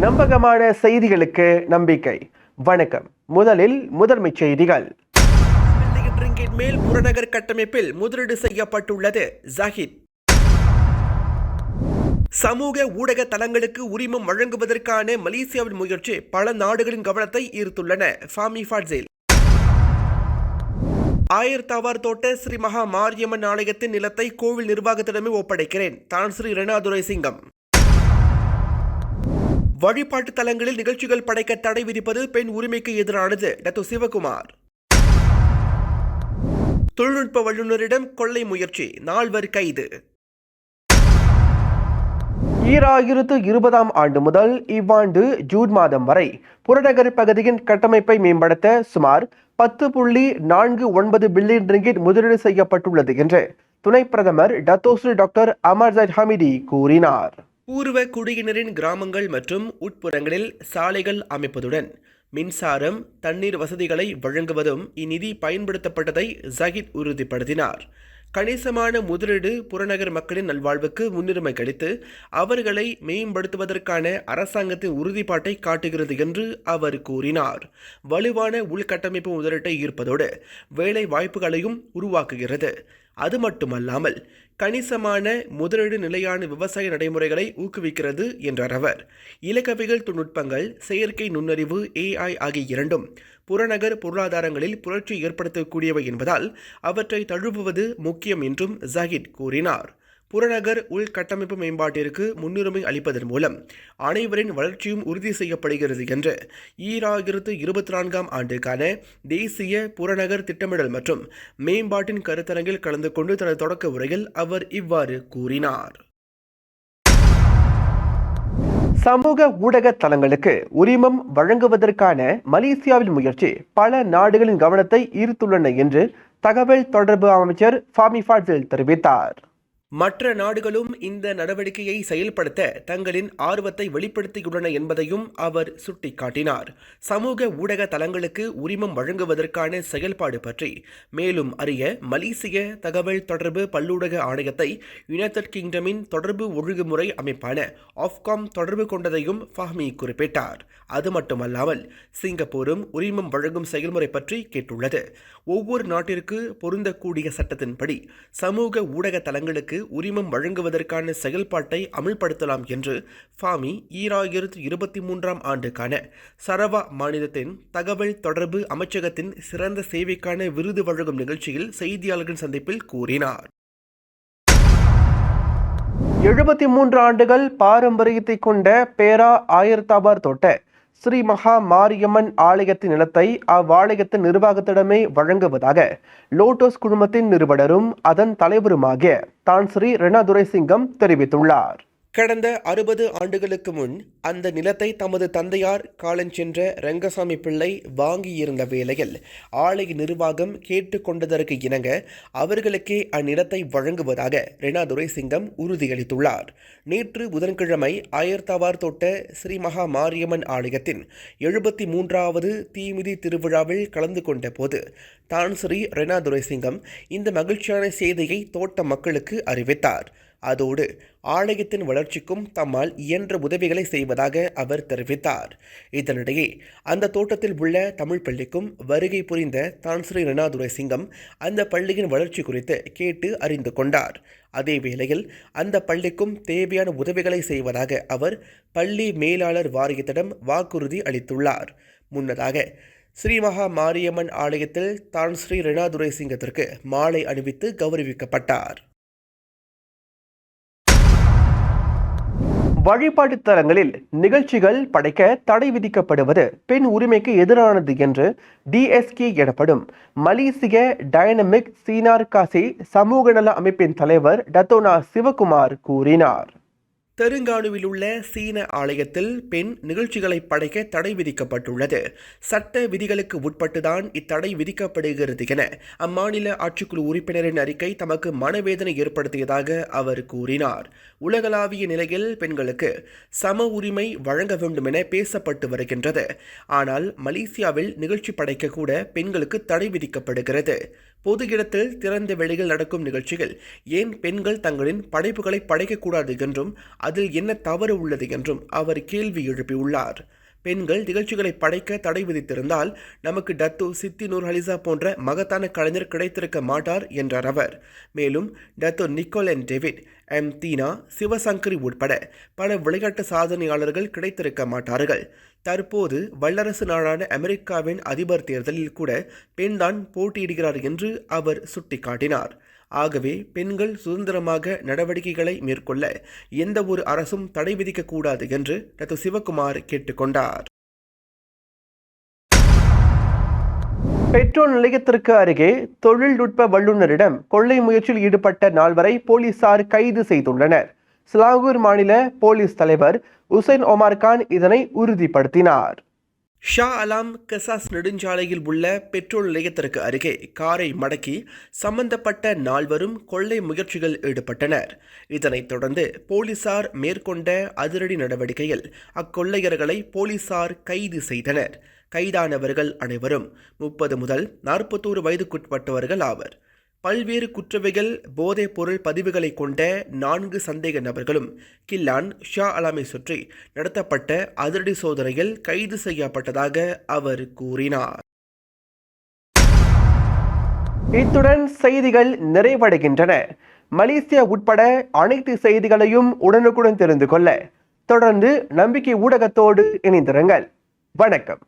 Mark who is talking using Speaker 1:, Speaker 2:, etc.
Speaker 1: நம்பகமான செய்திகளுக்கு நம்பிக்கை. வணக்கம். முதலில் முதன்மைச் செய்திகள்.
Speaker 2: மேல் புறநகர் கட்டமைப்பில் முதலீடு செய்யப்பட்டுள்ளது. ஜஹித். சமூக ஊடக தளங்களுக்கு உரிமம் வழங்குவதற்கான மலேசியாவின் முயற்சி பல நாடுகளின் கவனத்தை ஈர்த்துள்ளன. ஃபாமி ஃபாட்சேல் ஆயர்தாவார் தோட்ட ஸ்ரீ மகா மாரியம்மன் ஆலயத்தின் நிலத்தை கோவில் நிர்வாகத்திடமே ஒப்படைக்கிறேன். தான் ஸ்ரீ ரணாதுரை சிங்கம் வழிபாட்டு தலங்களில் நிகழ்ச்சிகள் படைக்க தடை விதிப்பது பெண் உரிமைக்கு எதிரானது. டத்து சிவகுமார். தொழில்நுட்ப வல்லுநரிடம் கொள்ளை முயற்சி நால்வர் கைது.
Speaker 1: ஈராயிரத்து இருபதாம் ஆண்டு முதல் இவ்வாண்டு ஜூன் மாதம் வரை புறநகர் பகுதியின் கட்டமைப்பை மேம்படுத்த சுமார் பத்து புள்ளி நான்கு ஒன்பது பில்லியன் ரிங்கிட் முதலீடு செய்யப்பட்டுள்ளது என்று துணை பிரதமர் டத்தோஸ்ரீ டாக்டர் அமர்ஜத் ஹமிதி கூறினார்.
Speaker 2: பூர்வ குடியினரின் கிராமங்கள் மற்றும் உட்புறங்களில் சாலைகள் அமைப்பதுடன் மின்சாரம் தண்ணீர் வசதிகளை வழங்குவதும் இந்நிதி பயன்படுத்தப்பட்டதை ஜஹித் உறுதிப்படுத்தினார். கணிசமான முதலீடு புறநகர் மக்களின் நல்வாழ்வுக்கு முன்னுரிமை அளித்து அவர்களை மேம்படுத்துவதற்கான அரசாங்கத்தின் உறுதிப்பாட்டை காட்டுகிறது என்று அவர் கூறினார். வலுவான உள்கட்டமைப்பு முதலீட்டை ஈர்ப்பதோடு வேலை வாய்ப்புகளையும் உருவாக்குகிறது. அது மட்டுமல்லாமல் கணிசமான முதலீடு நிலையான விவசாய நடைமுறைகளை ஊக்குவிக்கிறது என்றார் அவர். இலக்கவியல் தொழில்நுட்பங்கள் செயற்கை நுண்ணறிவு ஏஐ ஆகிய இரண்டும் புறநகர் பொருளாதாரங்களில் புரட்சி ஏற்படுத்தக்கூடியவை என்பதால் அவற்றை தழுவுவது முக்கியம் என்றும் ஜஹித் கூறினார். புறநகர் உள்கட்டமைப்பு மேம்பாட்டிற்கு முன்னுரிமை அளிப்பதன் மூலம் அனைவரின் வளர்ச்சியும் உறுதி செய்யப்படுகிறது என்று ஈராயிரத்து இருபத்தி நான்காம் ஆண்டுக்கான தேசிய புறநகர் திட்டமிடல் மற்றும் மேம்பாட்டின் கருத்தரங்கில் கலந்து கொண்டு தனது தொடக்க உரையில் அவர் இவ்வாறு கூறினார்.
Speaker 1: சமூக ஊடக தளங்களுக்கு உரிமம் வழங்குவதற்கான மலேசியாவின் முயற்சி பல நாடுகளின் கவனத்தை ஈர்த்துள்ளன என்று தகவல் தொடர்பு அமைச்சர் ஃபாமி ஃபாட்சில் தெரிவித்தார்.
Speaker 2: மற்ற நாடுகளும் இந்த நடவடிக்கையை செயல்படுத்த தங்களின் ஆர்வத்தை வெளிப்படுத்தியுள்ளன என்பதையும் அவர் சுட்டிக்காட்டினார். சமூக ஊடக தளங்களுக்கு உரிமம் வழங்குவதற்கான செயல்பாடு பற்றி மேலும் அறிய மலேசிய தகவல் தொடர்பு பல்லூடக ஆணையத்தை யுனைடெட் கிங்டமின் தொடர்பு ஒழுங்குமுறை அமைப்பான ஆஃப்காம் தொடர்பு கொண்டதையும் ஃபஹ்மி குறிப்பிட்டார். அது மட்டுமல்லாமல் சிங்கப்பூரும் உரிமம் வழங்கும் செயல்முறை பற்றி கேட்டுள்ளது. ஒவ்வொரு நாட்டிற்கு பொருந்தக்கூடிய சட்டத்தின்படி சமூக ஊடக தளங்களுக்கு உரிமம் வழங்குவதற்கான செயல்பாட்டை அமல்படுத்தலாம் என்று ஃபாமி ஈராயிரத்து இருபத்தி மூன்றாம் ஆண்டுக்கான சரவா மாநிலத்தின் தகவல் தொடர்பு அமைச்சகத்தின் சிறந்த சேவைக்கான விருது வழங்கும் நிகழ்ச்சியில் செய்தியாளர்கள் சந்திப்பில் கூறினார்.
Speaker 1: எழுபத்தி மூன்று ஆண்டுகள் பாரம்பரியத்தை கொண்ட பேரா ஆயர்தாபார் தோட்ட ஸ்ரீ மகா மாரியம்மன் ஆலயத்தின் நிலத்தை அவ்வாலயத்தின் நிர்வாகத்திடமே வழங்குவதாக லோட்டஸ் குழுமத்தின் நிறுவனரும் அதன் தலைவருமாகிய தான் ஸ்ரீ ரெணாதுரை சிங்கம் தெரிவித்துள்ளார்.
Speaker 2: கடந்த அறுபது ஆண்டுகளுக்கு முன் அந்த நிலத்தை தமது தந்தையார் காலஞ்சென்ற ரங்கசாமி பிள்ளை வாங்கியிருந்த வேளையில் ஆலய நிர்வாகம் கேட்டுக்கொண்டதற்கு இணங்க அவர்களுக்கே அந்நிலத்தை வழங்குவதாக ரெனா சிங்கம் உறுதியளித்துள்ளார். நேற்று புதன்கிழமை அயர்தவார் தொட்ட ஸ்ரீ மகா மாரியம்மன் ஆலயத்தின் எழுபத்தி மூன்றாவது தீமிதி திருவிழாவில் கலந்து கொண்ட போது தான் ஸ்ரீ ரெனா சிங்கம் இந்த மகிழ்ச்சியான செய்தியை தோட்ட மக்களுக்கு அறிவித்தார். அதோடு ஆலயத்தின் வளர்ச்சிக்கும் தம்மால் இயன்ற உதவிகளை செய்வதாக அவர் தெரிவித்தார். இதனிடையே அந்த தோட்டத்தில் உள்ள தமிழ் பள்ளிக்கும் வருகை புரிந்த தான் ஸ்ரீ ரெனாதுரை சிங்கம் அந்த பள்ளியின் வளர்ச்சி குறித்து கேட்டு அறிந்து கொண்டார். அதே வேளையில் அந்த பள்ளிக்கும் தேவையான உதவிகளை செய்வதாக அவர் பள்ளி மேலாளர் வாரியத்திடம் வாக்குறுதி அளித்துள்ளார். முன்னதாக ஸ்ரீமகா மாரியம்மன் ஆலயத்தில் தான் ஸ்ரீ ரணாதுரை சிங்கத்திற்கு மாலை அணிவித்து கௌரவிக்கப்பட்டார்.
Speaker 1: வழிபாட்டு தலங்களில் நிகழ்ச்சிகள் படைக்க தடை விதிக்கப்படுவது பெண் உரிமைக்கு எதிரானது என்று டிஎஸ்கே எனப்படும் மலேசிய டைனமிக் சீனார் காசி சமூக நல அமைப்பின் தலைவர் டத்தோனா சிவகுமார் கூறினார்.
Speaker 2: தெலுங்கானுவில் உள்ள சீன ஆலயத்தில் பெண் நிகழ்ச்சிகளை படைக்க தடை விதிக்கப்பட்டுள்ளது. சட்ட விதிகளுக்கு உட்பட்டுதான் இத்தடை விதிக்கப்படுகிறது என அம்மாநில ஆட்சிக்குழு உறுப்பினரின் அறிக்கை தமக்கு மனவேதனை ஏற்படுத்தியதாக அவர் கூறினார். உலகளாவிய நிலையில் பெண்களுக்கு சம உரிமை வழங்க வேண்டும் என பேசப்பட்டு வருகின்றது. ஆனால் மலேசியாவில் நிகழ்ச்சி படைக்க கூட பெண்களுக்கு தடை விதிக்கப்படுகிறது. பொது இடத்தில் திறந்த வெளியில் நடக்கும் நிகழ்ச்சிகள். ஏன் பெண்கள் தங்களின் படைப்புகளை படைக்கக்கூடாது என்றும் அதில் என்ன தவறு உள்ளது என்றும் அவர் கேள்வி எழுப்பியுள்ளார். பெண்கள் நிகழ்ச்சிகளை படைக்க தடை விதித்திருந்தால் நமக்கு டத்து சித்தி நூர் ஹலிசா போன்ற மகத்தான கலைஞர் கிடைத்திருக்க மாட்டார் என்றார் அவர். மேலும் Datuk Nicol Ann David M Theena Sivasangari உட்பட பல விளையாட்டு சாதனையாளர்கள் கிடைத்திருக்க மாட்டார்கள். தற்போது வல்லரசு நாடான அமெரிக்காவின் அதிபர் தேர்தலில் கூட பெண்தான் போட்டியிடுகிறார் என்று அவர் சுட்டிக்காட்டினார். ஆகவே பெண்கள் சுதந்திரமாக நடவடிக்கைகளை மேற்கொள்ள எந்த ஒரு அரசும் தடை விதிக்கக்கூடாது என்று டத்து சிவகுமார் கேட்டுக்கொண்டார்.
Speaker 1: பெட்ரோல் நிலையத்திற்கு அருகே தொழில்நுட்ப வல்லுநரிடம் கொள்ளை முயற்சியில் ஈடுபட்ட நால்வரை போலீசார் கைது செய்துள்ளனர். சிலாங்கூர் மாநில போலீஸ் தலைவர் உசைன் ஒமார் கான் இதனை உறுதிப்படுத்தினார்.
Speaker 2: ஷா அலாம் கசாஸ் நெடுஞ்சாலையில் உள்ள பெட்ரோல் நிலையத்திற்கு அருகே காரை மடக்கி சம்பந்தப்பட்ட நால்வரும் கொள்ளை முயற்சிகள் ஈடுபட்டனர். இதனைத் தொடர்ந்து போலீசார் மேற்கொண்ட அதிரடி நடவடிக்கையில் அக்கொள்ளையர்களை போலீசார் கைது செய்தனர். கைதானவர்கள் அனைவரும் முப்பது முதல் நாற்பத்தோரு வயதுக்குட்பட்டவர்கள் ஆவர். பல்வேறு குற்றவைகள் போதைப் பொருள் பதிவுகளை கொண்ட நான்கு சந்தேக நபர்களும் கில்லான் ஷா அலாமை சுற்றி நடத்தப்பட்ட அதிரடி சோதனையில் கைது செய்யப்பட்டதாக அவர் கூறினார்.
Speaker 1: இத்துடன் செய்திகள் நிறைவடைகின்றன. மலேசியா உட்பட அனைத்து செய்திகளையும் உடனுக்குடன் தெரிந்து கொள்ள தொடர்ந்து நம்பிக்கை ஊடகத்தோடு இணைந்திருங்கள். வணக்கம்.